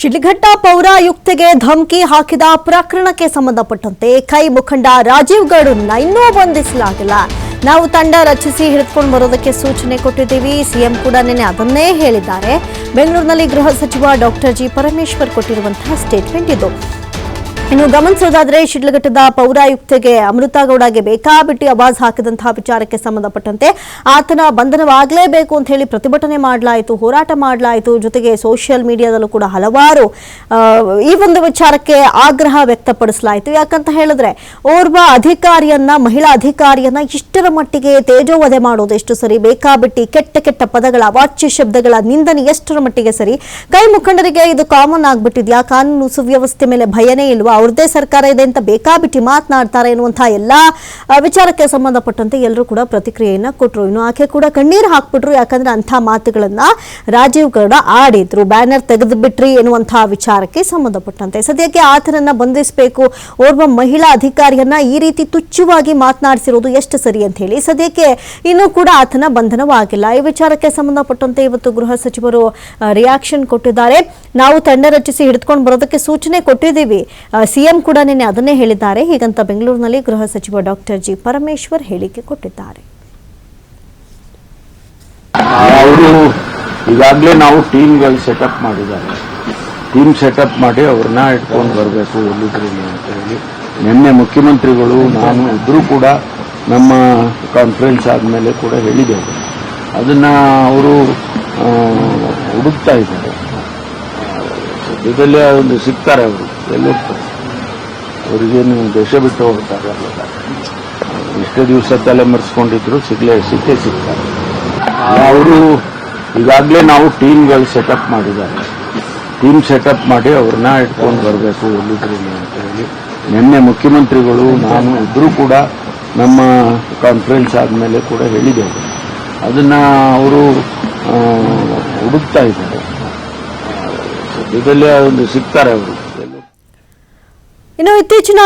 ಶಿಡ್ಲಘಟ್ಟ ಪೌರಾಯುಕ್ತೆಗೆ ಧಮಕಿ ಹಾಕಿದ ಪ್ರಕರಣಕ್ಕೆ ಸಂಬಂಧಪಟ್ಟಂತೆ ಕೈ ಮುಖಂಡ ರಾಜೀವ್ ಗೌಡನ್ನ ಇನ್ನೂ ಬಂಧಿಸಲಾಗಿಲ್ಲ. ನಾವು ತಂಡ ರಚಿಸಿ ಹಿಡಿದುಕೊಂಡು ಬರೋದಕ್ಕೆ ಸೂಚನೆ ಕೊಟ್ಟಿದ್ದೀವಿ. ಸಿಎಂ ಕೂಡ ನಿನ್ನೆ ಅದನ್ನೇ ಹೇಳಿದ್ದಾರೆ. ಬೆಂಗಳೂರಿನಲ್ಲಿ ಗೃಹ ಸಚಿವ ಡಾಕ್ಟರ್ ಜಿ ಪರಮೇಶ್ವರ್ ಕೊಟ್ಟಿರುವಂತಹ ಸ್ಟೇಟ್ಮೆಂಟ್ ಇದು. ಇನ್ನು ಗಮನಿಸೋದಾದ್ರೆ ಶಿಡ್ಲಘಟ್ಟದ ಪೌರಾಯುಕ್ತೆಗೆ ಅಮೃತಗೌಡಗೆ ಬೇಕಾಬಿಟ್ಟಿ ಅವಾಜ್ ಹಾಕಿದಂತಹ ವಿಚಾರಕ್ಕೆ ಸಂಬಂಧಪಟ್ಟಂತೆ ಆತನ ಬಂಧನವಾಗಲೇಬೇಕು ಅಂತ ಹೇಳಿ ಪ್ರತಿಭಟನೆ ಮಾಡಲಾಯಿತು, ಹೋರಾಟ ಮಾಡಲಾಯಿತು. ಜೊತೆಗೆ ಸೋಷಿಯಲ್ ಮೀಡಿಯಾದಲ್ಲೂ ಕೂಡ ಹಲವಾರು ಈ ಒಂದು ವಿಚಾರಕ್ಕೆ ಆಗ್ರಹ ವ್ಯಕ್ತಪಡಿಸಲಾಯಿತು. ಯಾಕಂತ ಹೇಳಿದ್ರೆ, ಓರ್ವ ಅಧಿಕಾರಿಯನ್ನ, ಮಹಿಳಾ ಅಧಿಕಾರಿಯನ್ನ ಇಷ್ಟರ ಮಟ್ಟಿಗೆ ತೇಜೋವಧೆ ಮಾಡೋದು ಎಷ್ಟು ಸರಿ? ಬೇಕಾಬಿಟ್ಟಿ ಕೆಟ್ಟ ಕೆಟ್ಟ ಪದಗಳ, ವಾಚ್ಯ ಶಬ್ದಗಳ ನಿಂದನೆ ಎಷ್ಟರ ಮಟ್ಟಿಗೆ ಸರಿ? ಕೈ ಮುಖಂಡರಿಗೆ ಇದು ಕಾಮನ್ ಆಗ್ಬಿಟ್ಟಿದ್ಯಾ? ಕಾನೂನು ಸುವ್ಯವಸ್ಥೆ ಮೇಲೆ ಭಯನೇ ಇಲ್ವಾ? ಅವ್ರದ್ದೇ ಸರ್ಕಾರ ಇದೆ ಅಂತ ಬೇಕಾಬಿಟ್ಟಿ ಮಾತನಾಡ್ತಾರೆ ಎನ್ನುವಂತಹ ಎಲ್ಲ ವಿಚಾರಕ್ಕೆ ಸಂಬಂಧಪಟ್ಟಂತೆ ಎಲ್ಲರೂ ಕೂಡ ಪ್ರತಿಕ್ರಿಯೆಯನ್ನ ಕೊಟ್ಟರು ಇನ್ನು ಆಕೆ ಕೂಡ ಕಣ್ಣೀರು ಹಾಕ್ಬಿಟ್ರು. ಯಾಕಂದ್ರೆ ಅಂಥ ಮಾತುಗಳನ್ನ ರಾಜೀವ್ ಗೌಡ ಆಡಿದ್ರು. ಬ್ಯಾನರ್ ತೆಗೆದು ಬಿಟ್ರಿ ಎನ್ನುವಂತಹ ವಿಚಾರಕ್ಕೆ ಸಂಬಂಧಪಟ್ಟಂತೆ. ಸದ್ಯಕ್ಕೆ ಆತನನ್ನ ಬಂಧಿಸಬೇಕು. ಓರ್ವ ಮಹಿಳಾ ಅಧಿಕಾರಿಯನ್ನ ಈ ರೀತಿ ತುಚ್ಛವಾಗಿ ಮಾತನಾಡಿಸಿರೋದು ಎಷ್ಟು ಸರಿ ಅಂತ ಹೇಳಿ ಸದ್ಯಕ್ಕೆ ಇನ್ನೂ ಕೂಡ ಆತನ ಬಂಧನವಾಗಿಲ್ಲ. ಈ ವಿಚಾರಕ್ಕೆ ಸಂಬಂಧಪಟ್ಟಂತೆ ಇವತ್ತು ಗೃಹ ಸಚಿವರು ರಿಯಾಕ್ಷನ್ ಕೊಟ್ಟಿದ್ದಾರೆ. ನಾವು ತಂಡ ರಚಿಸಿ ಹಿಡಿದುಕೊಂಡು ಬರೋದಕ್ಕೆ ಸೂಚನೆ ಕೊಟ್ಟಿದ್ದೀವಿ. ಸಿಎಂ ಕೂಡ ನಿನ್ನೆ ಅದನ್ನೇ ಹೇಳಿದ್ದಾರೆ. ಹೀಗಂತ ಬೆಂಗಳೂರಿನಲ್ಲಿ ಗೃಹ ಸಚಿವ ಡಾಕ್ಟರ್ ಜಿ ಪರಮೇಶ್ವರ್ ಹೇಳಿಕೆ ಕೊಟ್ಟಿದ್ದಾರೆ. ಅವರು ಈಗಾಗಲೇ ನಾವು ಟೀಮ್ಗಳು ಸೆಟಪ್ ಮಾಡಿದ್ದಾರೆ. ಟೀಮ್ ಸೆಟಪ್ ಮಾಡಿ ಅವ್ರನ್ನ ಇಟ್ಕೊಂಡು ಬರಬೇಕು ಎಲ್ಲಿದ್ರಿ ಅಂತ ಹೇಳಿ. ನಿನ್ನೆ ಮುಖ್ಯಮಂತ್ರಿಗಳು, ನಾನು ಇಬ್ಬರು ಕೂಡ ನಮ್ಮ ಕಾನ್ಫರೆನ್ಸ್ ಆದಮೇಲೆ ಕೂಡ ಹೇಳಿದ್ದೇವೆ. ಅದನ್ನ ಅವರು ಹುಡುಕ್ತಾ ಇದ್ದಾರೆ. ಸದ್ಯದಲ್ಲೇ ಒಂದು ಸಿಗ್ತಾರೆ ಅವರು. ಅವರಿಗೇನು ದೇಶ ಬಿಟ್ಟು ಹೋಗ್ತಾರಲ್ಲ ಎಷ್ಟೇ ದಿವಸ ತಲೆ ಮರೆಸ್ಕೊಂಡಿದ್ರು, ಸಿಗ್ಲೇ ಸಿಕ್ಕೇ ಸಿಗ್ತಾರೆ. ಅವರು ಈಗಾಗಲೇ ನಾವು ಟೀಮ್ಗಳು ಸೆಟಪ್ ಮಾಡಿದ್ದಾರೆ. ಟೀಮ್ ಸೆಟಪ್ ಮಾಡಿ ಅವ್ರನ್ನ ಇಟ್ಕೊಂಡು ಬರಬೇಕು ಎಲ್ಲಿದ್ರು ಅಂತ ಹೇಳಿ. ನಿನ್ನೆ ಮುಖ್ಯಮಂತ್ರಿಗಳು, ನಾನು ಇಬ್ಬರು ಕೂಡ ನಮ್ಮ ಕಾನ್ಫರೆನ್ಸ್ ಆದಮೇಲೆ ಕೂಡ ಹೇಳಿದ್ದೇವೆ. ಅದನ್ನ ಅವರು ಹುಡುಕ್ತಾ ಇದ್ದಾರೆ. ಸದ್ಯದಲ್ಲೇ ಒಂದು ಸಿಗ್ತಾರೆ ಅವರು. ಇನ್ನು ಇತ್ತೀಚಿನ